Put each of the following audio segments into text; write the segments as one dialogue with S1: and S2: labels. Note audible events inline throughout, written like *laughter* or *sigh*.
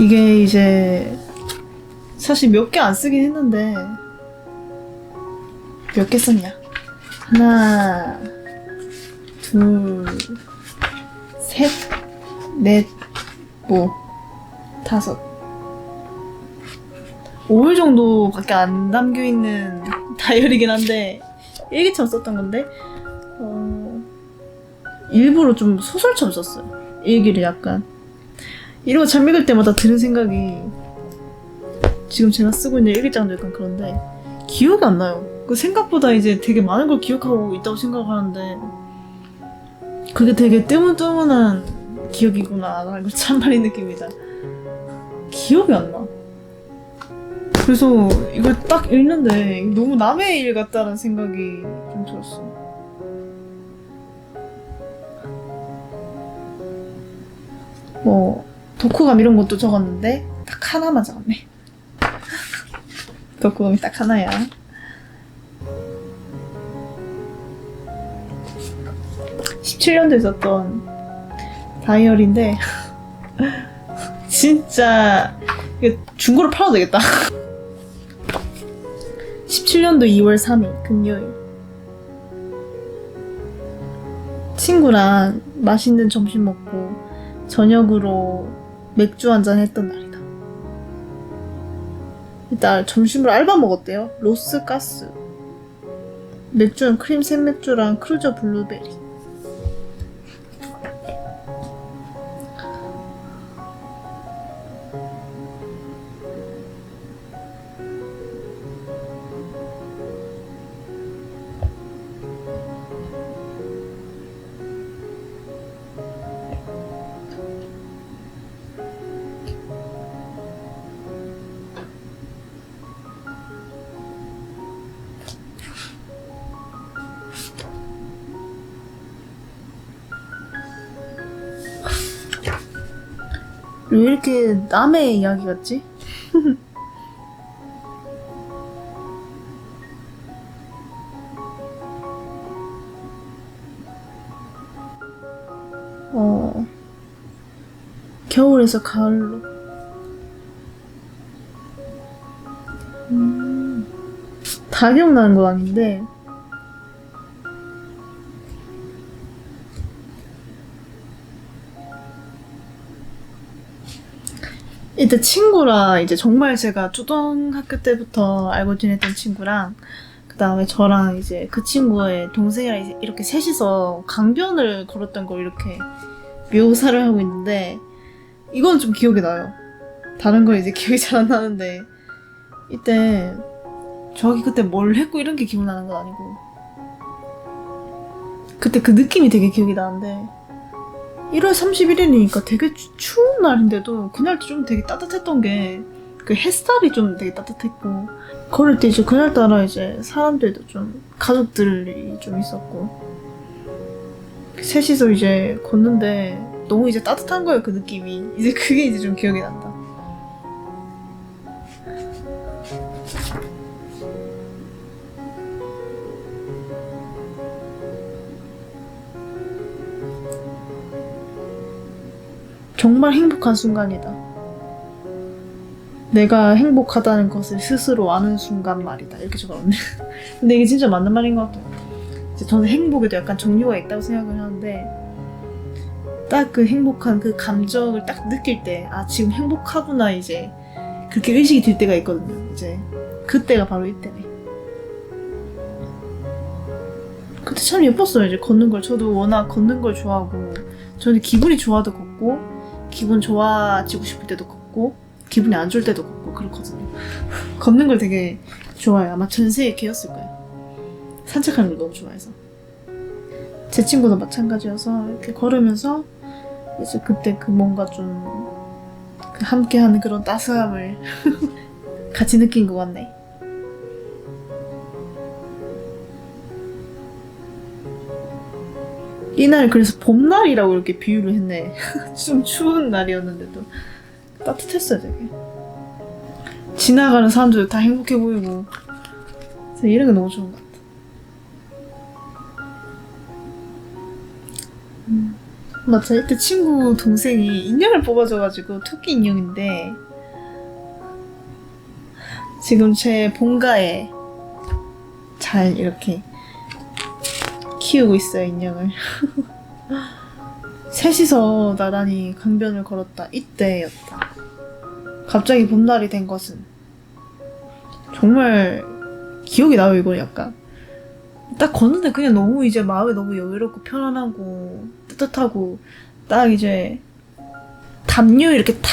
S1: 이게 이제 사실 몇 개 안 쓰긴 했는데 몇 개 썼냐? 하나, 둘, 셋, 넷, 뭐 다섯. 5일 정도밖에 안 담겨 있는 *laughs* 다이어리긴 한데 일기처럼 썼던 건데 어, 일부러 좀 소설처럼 썼어요. 일기를 약간 이러고 잠 읽을 때마다 드는 생각이 지금 제가 쓰고 있는 일기장도 약간 그런데 기억이 안 나요. 그 생각보다 이제 되게 많은 걸 기억하고 있다고 생각하는데 그게 되게 뜨문뜨문한 기억이구나 걸 참말이 느낍니다. 기억이 안 나. 그래서 이걸 딱 읽는데 너무 남의 일 같다는 생각이 좀 들었어. 뭐 독후감 이런 것도 적었는데 딱 하나만 적었네. 독후감이 딱 하나야. (17년도에) 썼던 다이어리인데 *laughs* 진짜 이거 중고로 팔아도 되겠다 17년도 2월 3일 금요일 친구랑 맛있는 점심 먹고 저녁으로 맥주 한 잔 했던 날이다. 이따 점심으로 알바 먹었대요. 로스 가스. 맥주는 크림 생맥주랑 크루저 블루베리. 왜 이렇게 남의 이야기 같지? *laughs* 어, 겨울에서 가을로. 음, 다 기억나는 건 아닌데, 이때 친구랑 이제 정말 제가 초등학교 때부터 알고 지냈던 친구랑 그 다음에 저랑 이제 그 친구의 동생이랑 이제 이렇게 셋이서 강변을 걸었던 걸 이렇게 묘사를 하고 있는데 이건 좀 기억이 나요. 다른 건 이제 *laughs* 기억이 잘 안 나는데 이때 저기 그때 뭘 했고 이런 게 기억나는 건 아니고 그때 그 느낌이 되게 기억이 나는데 1월 31일이니까 되게 추, 추운 날인데도 그날도 좀 되게 따뜻했던 게 그 햇살이 좀 되게 따뜻했고 걸을 때 이제 그날따라 이제 사람들도 좀 가족들이 좀 있었고 셋이서 이제 걷는데 너무 이제 따뜻한 거예요 그 느낌이. 이제 그게 이제 좀 기억이 난다 정말 행복한 순간이다. 내가 행복하다는 것을 스스로 아는 순간 말이다. 이렇게 적어놨네. *laughs* 근데 이게 진짜 맞는 말인 것 같아요. 이제 저는 행복에도 약간 종류가 있다고 생각을 하는데, 딱 그 행복한 그 감정을 딱 느낄 때, 아, 지금 행복하구나, 이제. 그렇게 의식이 들 때가 있거든요. 이제. 그때가 바로 이때네. 그때 참 예뻤어요. 이제 걷는 걸. 저도 워낙 걷는 걸 좋아하고, 저는 기분이 좋아도 걷고, 기분 좋아지고 싶을 때도 걷고 기분이 안 좋을 때도 걷고 그렇거든요. 걷는 걸 되게 좋아해요. 아마 전세의 개였을 거예요. 산책하는 걸 너무 좋아해서. 제 친구도 마찬가지여서 이렇게 걸으면서 이제 그때 그 뭔가 좀그 함께하는 그런 따스함을 *laughs* 같이 느낀 것 같네. 이날 그래서 봄날이라고 이렇게 비유를 했네. *laughs* 좀 추운 날이었는데도 따뜻했어요, 되게. 지나가는 사람들도 다 행복해 보이고. 이런 게 너무 좋은 것 같아. 음. 맞아 이때 친구 동생이 인형을 뽑아줘가지고 토끼 인형인데 지금 제 본가에 잘 이렇게 키우고 있어요 인형을. *laughs* 셋이서 나란히 강변을 걸었다. 이때였다. 갑자기 봄날이 된 것은. 정말 기억이 나요 이거 약간. 딱 걷는데 그냥 너무 이제 마음이 너무 여유롭고 편안하고 뜨뜻하고 딱 이제 담요 이렇게 탁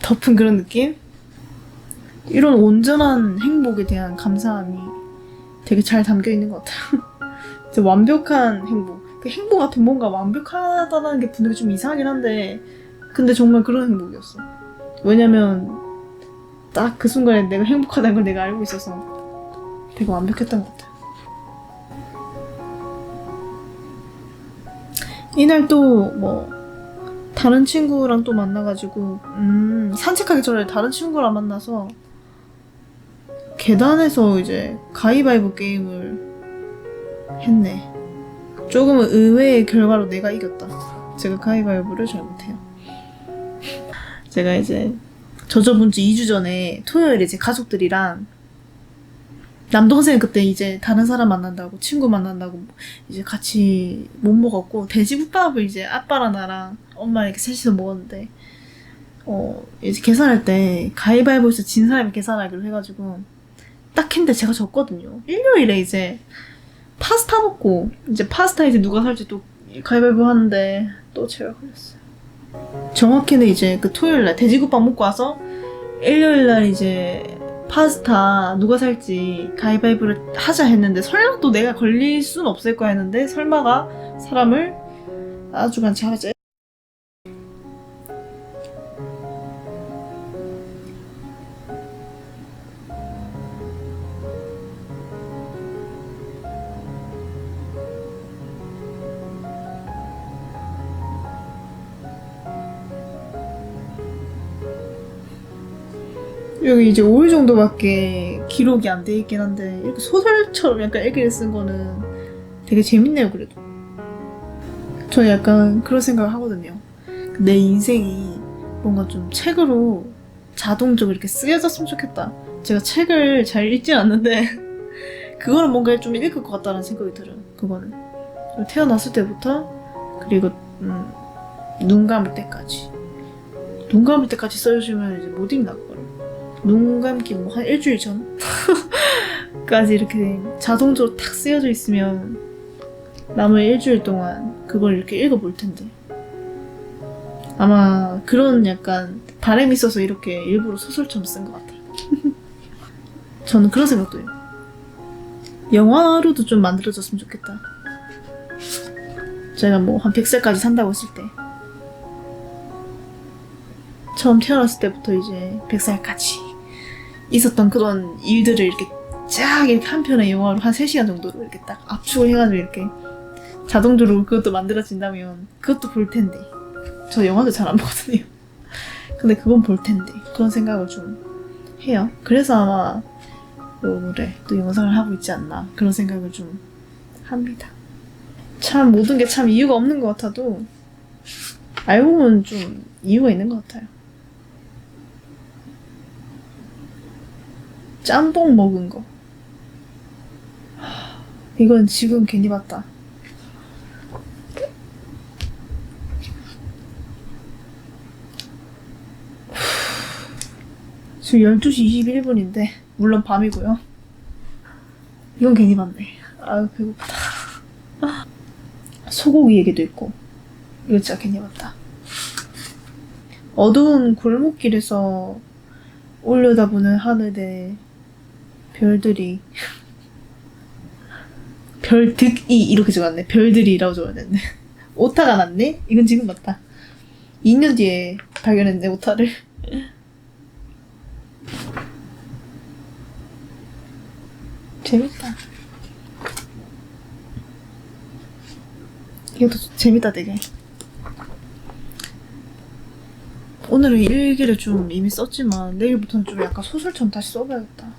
S1: 덮은 그런 느낌? 이런 온전한 행복에 대한 감사함이 되게 잘 담겨 있는 것 같아요. *laughs* 진짜 완벽한 행복. 그 행복 앞에 뭔가 완벽하다는 게 분명히 좀 이상하긴 한데, 근데 정말 그런 행복이었어. 왜냐면, 딱 그 순간에 내가 행복하다는 걸 내가 알고 있어서 되게 완벽했던 것 같아요. 이날 또 뭐 다른 친구랑 또 만나가지고 음 산책하기 전에 다른 친구랑 만나서 계단에서 이제 가위바위보 게임을 했네. 조금은 의외의 결과로 내가 이겼다. 제가 가위바위보를 잘 못해요. 제가 이제 저저번 주 2주 전에 토요일에 제 가족들이랑 남동생 그때 이제 다른 사람 만난다고 친구 만난다고 이제 같이 못 먹었고 돼지국밥을 이제 아빠랑 나랑 엄마 이렇게 셋이서 먹었는데 어 이제 계산할 때 가위바위보에서 진 사람이 계산하기로 해가지고 딱 했는데 제가 졌거든요 일요일에 이제 파스타 먹고 이제 파스타 이제 누가 살지 또 가위바위보 하는데 또 제가 걸렸어요. 정확히는 이제 그 토요일 날 돼지국밥 먹고 와서 일요일 날 이제 파스타 누가 살지 가위바위보를 하자 했는데 설마 또 내가 걸릴 순 없을 거야 했는데 설마가 사람을 아주 간지 하나 여기 이제 5일 정도밖에 기록이 안 돼 있긴 한데 이렇게 소설처럼 약간 일기를 쓴 거는 되게 재밌네요 그래도. 저는 약간 그런 생각을 하거든요. 내 인생이 뭔가 좀 책으로 자동적으로 이렇게 쓰여졌으면 좋겠다. 제가 책을 잘 읽진 않는데 *laughs* 그거는 뭔가 좀 읽을 것 같다는 생각이 들어요 그거는. 태어났을 때부터 그리고 음, 눈 감을 때까지. 눈 감을 때까지 써주시면 이제 못 읽나? 그거를 눈 감기 뭐 한 일주일 전까지 *laughs* 이렇게 자동적으로 탁 쓰여져 있으면 남은 일주일 동안 그걸 이렇게 읽어볼 텐데 아마 그런 약간 바람이 있어서 이렇게 일부러 소설처럼 쓴 것 같아요. *laughs* 저는 그런 생각도 해요. 영화로도 좀 만들어졌으면 좋겠다. 제가 뭐 한 100살까지 산다고 했을 때 처음 태어났을 때부터 이제 100살까지 있었던 그런 일들을 이렇게 쫙 이렇게 한 편의 영화로 한 3시간 정도로 이렇게 딱 압축을 해가지고 이렇게 자동적으로 그것도 만들어진다면 그것도 볼 텐데. 저 영화도 잘 안 보거든요. *laughs* 근데 그건 볼 텐데. 그런 생각을 좀 해요. 그래서 아마 올해 또 영상을 하고 있지 않나 그런 생각을 좀 합니다. 참 모든 게 참 이유가 없는 것 같아도 알고 보면 좀 이유가 있는 것 같아요 짬뽕 먹은 거. 하, 이건 지금 괜히 봤다. 지금 12시 21분인데, 물론 밤이고요. 이건 괜히 봤네. 아유, 배고프다. 소고기 얘기도 있고, 이거 진짜 괜히 봤다. 어두운 골목길에서 올려다보는 하늘에 별들이. 별득이 이렇게 적었네. 별들이라고 적어야됐네 *laughs* 오타가 났네? 이건 지금 맞다. 2년 뒤에 발견했네 오타를. *laughs* 재밌다. 이것도 재밌다 되게. 오늘은 일기를 좀 이미 썼지만 내일부터는 좀 약간 소설처럼 다시 써봐야겠다